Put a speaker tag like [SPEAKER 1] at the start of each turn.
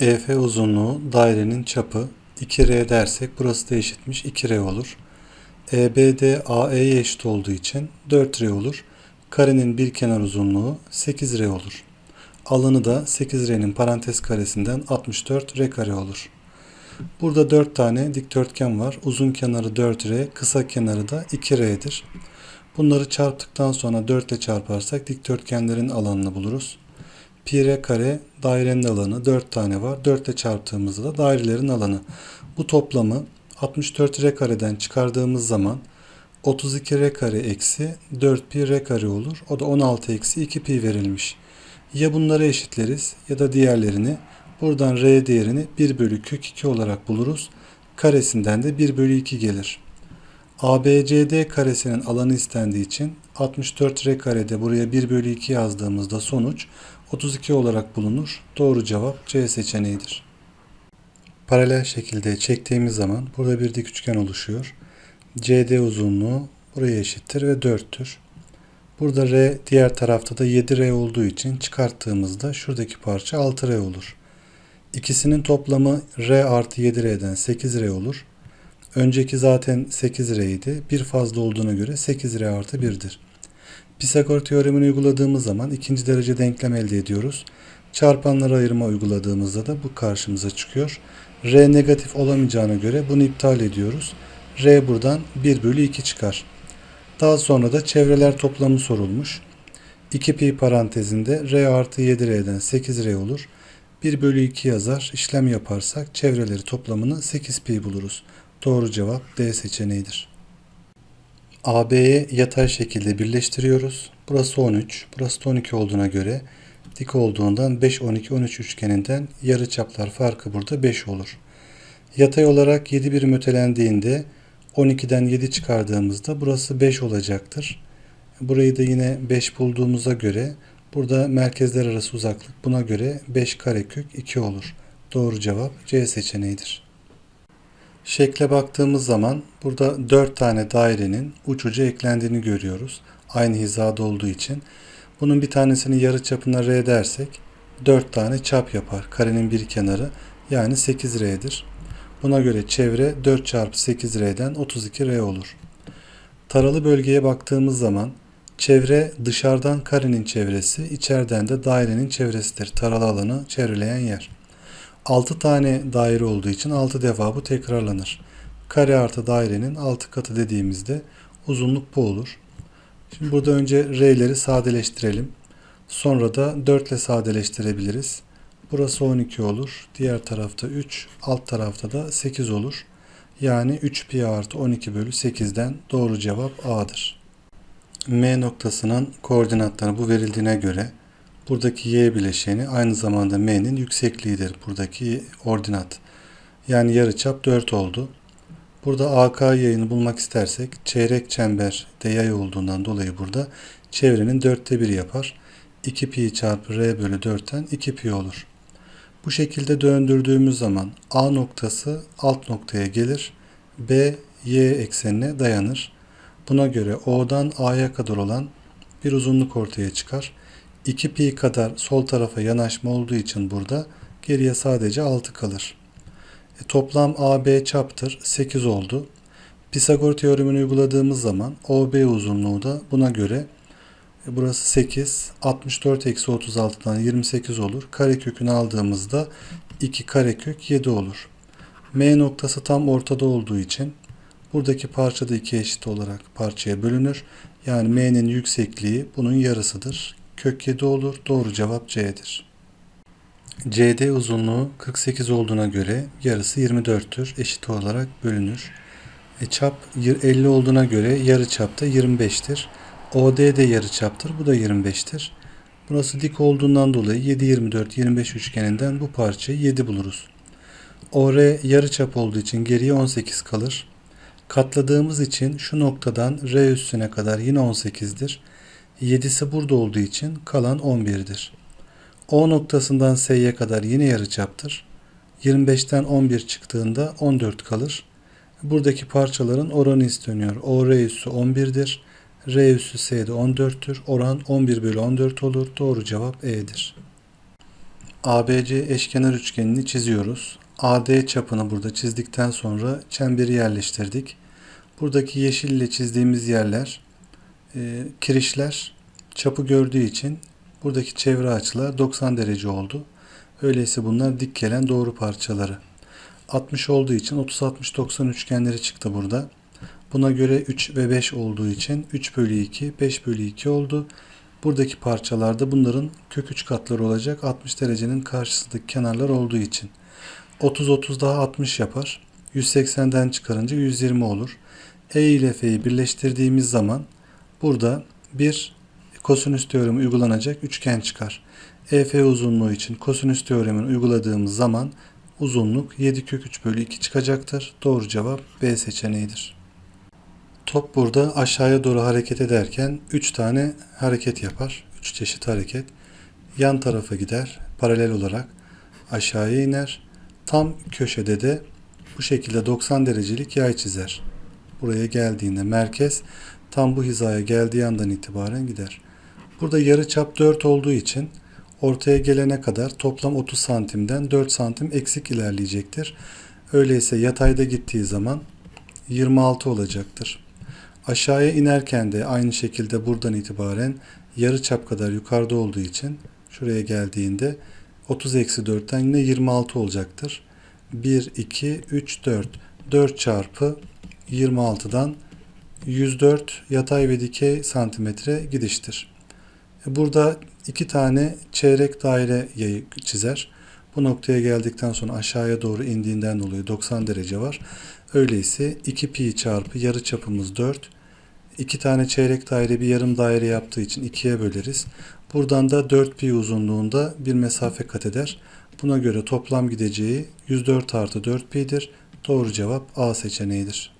[SPEAKER 1] EF uzunluğu dairenin çapı 2R dersek burası da eşitmiş 2R olur. EBD AE'ye eşit olduğu için 4R olur. Karenin bir kenar uzunluğu 8R olur. Alanı da 8R'nin parantez karesinden 64R kare olur. Burada 4 tane dikdörtgen var. Uzun kenarı 4R, kısa kenarı da 2R'dir. Bunları çarptıktan sonra 4 ile çarparsak dikdörtgenlerin alanını buluruz. Pi r kare dairenin alanı 4 tane var. 4 ile çarptığımızda da dairelerin alanı. Bu toplamı 64 r kareden çıkardığımız zaman 32 r kare eksi 4 pi r kare olur. O da 16 eksi 2 pi verilmiş. Ya bunları eşitleriz ya da diğerlerini buradan r değerini 1 bölü kök 2 olarak buluruz. Karesinden de 1 bölü 2 gelir. ABCD karesinin alanı istendiği için 64 r karede buraya 1 bölü 2 yazdığımızda sonuç 32 olarak bulunur. Doğru cevap C seçeneğidir. Paralel şekilde çektiğimiz zaman burada bir dik üçgen oluşuyor. CD uzunluğu buraya eşittir ve 4'tür. Burada R diğer tarafta da 7R olduğu için çıkarttığımızda şuradaki parça 6R olur. İkisinin toplamı R artı 7R'den 8R olur. Önceki zaten 8R idi. Bir fazla olduğuna göre 8R artı 1'dir. Pisagor teoremini uyguladığımız zaman ikinci derece denklem elde ediyoruz. Çarpanları ayırma uyguladığımızda da bu karşımıza çıkıyor. R negatif olamayacağına göre bunu iptal ediyoruz. R buradan 1 bölü 2 çıkar. Daha sonra da çevreler toplamı sorulmuş. 2 pi parantezinde R artı 7R'den 8R olur. 1 bölü 2 yazar. İşlem yaparsak çevreleri toplamını 8 pi buluruz. Doğru cevap D seçeneğidir. AB'ye yatay şekilde birleştiriyoruz. Burası 13, burası da 12 olduğuna göre dik olduğundan 5, 12, 13 üçgeninden yarı çaplar farkı burada 5 olur. Yatay olarak 7 birim ötelendiğinde 12'den 7 çıkardığımızda burası 5 olacaktır. Burayı da yine 5 bulduğumuza göre burada merkezler arası uzaklık buna göre 5 karekök 2 olur. Doğru cevap C seçeneğidir. Şekle baktığımız zaman burada 4 tane dairenin uç uca eklendiğini görüyoruz. Aynı hizada olduğu için. Bunun bir tanesini yarı çapına R dersek 4 tane çap yapar. Karenin bir kenarı yani 8R'dir. Buna göre çevre 4 çarpı 8R'den 32R olur. Taralı bölgeye baktığımız zaman çevre dışarıdan karenin çevresi, içeriden de dairenin çevresidir. Taralı alanı çevreleyen yer. 6 tane daire olduğu için 6 defa bu tekrarlanır. Kare artı dairenin 6 katı dediğimizde uzunluk bu olur. Şimdi burada önce R'leri sadeleştirelim. Sonra da 4 ile sadeleştirebiliriz. Burası 12 olur. Diğer tarafta 3, alt tarafta da 8 olur. Yani 3 pi artı 12 bölü 8'den doğru cevap A'dır. M noktasının koordinatları bu verildiğine göre buradaki y bileşeni aynı zamanda m'nin yüksekliğidir. Buradaki ordinat. Yani yarıçap 4 oldu. Burada AK yayını bulmak istersek çeyrek çember de yay olduğundan dolayı burada çevrenin dörtte bir yapar. 2 pi çarpı r bölü 4'ten 2 pi olur. Bu şekilde döndürdüğümüz zaman A noktası alt noktaya gelir. B y eksenine dayanır. Buna göre O'dan A'ya kadar olan bir uzunluk ortaya çıkar. 2 pi kadar sol tarafa yanaşma olduğu için burada geriye sadece 6 kalır. E, toplam AB çaptır 8 oldu. Pisagor teoremini uyguladığımız zaman OB uzunluğu da buna göre e, burası 8 64 eksi 36'dan 28 olur. Karekökünü aldığımızda 2 karekök 7 olur. M noktası tam ortada olduğu için buradaki parça da iki eşit olarak parçaya bölünür. Yani M'nin yüksekliği bunun yarısıdır kök 7 olur. Doğru cevap C'dir. CD uzunluğu 48 olduğuna göre yarısı 24'tür. Eşit olarak bölünür. E, çap 50 olduğuna göre yarı çap da 25'tir. OD de yarı çaptır. Bu da 25'tir. Burası dik olduğundan dolayı 7, 24, 25 üçgeninden bu parçayı 7 buluruz. OR yarı çap olduğu için geriye 18 kalır. Katladığımız için şu noktadan R üstüne kadar yine 18'dir. 7'si burada olduğu için kalan 11'dir. O noktasından S'ye kadar yine yarıçaptır. 25'ten 11 çıktığında 14 kalır. Buradaki parçaların oranı isteniyor. O R üssü 11'dir. R üssü S'de 14'tür. Oran 11 bölü 14 olur. Doğru cevap E'dir. ABC eşkenar üçgenini çiziyoruz. AD çapını burada çizdikten sonra çemberi yerleştirdik. Buradaki yeşil ile çizdiğimiz yerler e, kirişler çapı gördüğü için buradaki çevre açılar 90 derece oldu. Öyleyse bunlar dik gelen doğru parçaları. 60 olduğu için 30-60-90 üçgenleri çıktı burada. Buna göre 3 ve 5 olduğu için 3 bölü 2, 5 bölü 2 oldu. Buradaki parçalarda bunların kök 3 katları olacak 60 derecenin karşısındaki kenarlar olduğu için. 30-30 daha 60 yapar. 180'den çıkarınca 120 olur. E ile F'yi birleştirdiğimiz zaman burada bir kosinüs teoremi uygulanacak üçgen çıkar. EF uzunluğu için kosinüs teoremini uyguladığımız zaman uzunluk 7 kök 3 bölü 2 çıkacaktır. Doğru cevap B seçeneğidir. Top burada aşağıya doğru hareket ederken 3 tane hareket yapar. 3 çeşit hareket. Yan tarafa gider paralel olarak aşağıya iner. Tam köşede de bu şekilde 90 derecelik yay çizer. Buraya geldiğinde merkez tam bu hizaya geldiği andan itibaren gider. Burada yarı çap 4 olduğu için ortaya gelene kadar toplam 30 santimden 4 santim eksik ilerleyecektir. Öyleyse yatayda gittiği zaman 26 olacaktır. Aşağıya inerken de aynı şekilde buradan itibaren yarı çap kadar yukarıda olduğu için şuraya geldiğinde 30 eksi 4'ten yine 26 olacaktır. 1, 2, 3, 4. 4 çarpı 26'dan 104 yatay ve dikey santimetre gidiştir. Burada iki tane çeyrek daire yayı çizer. Bu noktaya geldikten sonra aşağıya doğru indiğinden dolayı 90 derece var. Öyleyse 2 pi çarpı yarı çapımız 4. İki tane çeyrek daire bir yarım daire yaptığı için ikiye böleriz. Buradan da 4 pi uzunluğunda bir mesafe kat eder. Buna göre toplam gideceği 104 artı 4 pi'dir. Doğru cevap A seçeneğidir.